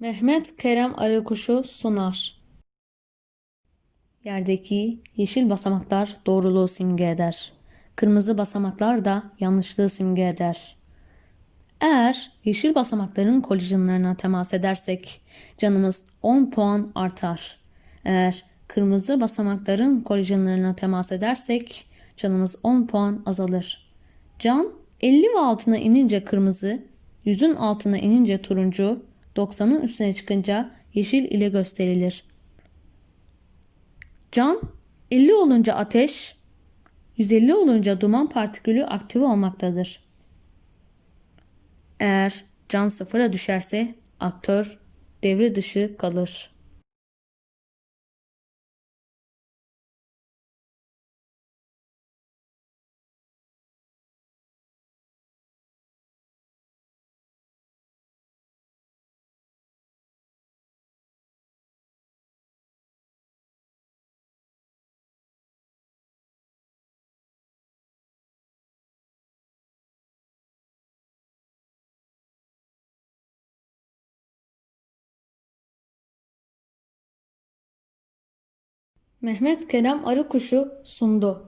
Mehmet Kerem Arıkuşu sunar. Yerdeki yeşil basamaklar doğruluğu simge eder. Kırmızı basamaklar da yanlışlığı simge eder. Eğer yeşil basamakların kolizyonlarına temas edersek canımız 10 puan artar. Eğer kırmızı basamakların kolizyonlarına temas edersek canımız 10 puan azalır. Can 50 ve altına inince kırmızı, 100'ün altına inince turuncu, 90'ın üstüne çıkınca yeşil ile gösterilir. Can 50 olunca ateş, 150 olunca duman partikülü aktive olmaktadır. Eğer can sıfıra düşerse aktör devre dışı kalır. Mehmet Kerem Arıkuşu sundu.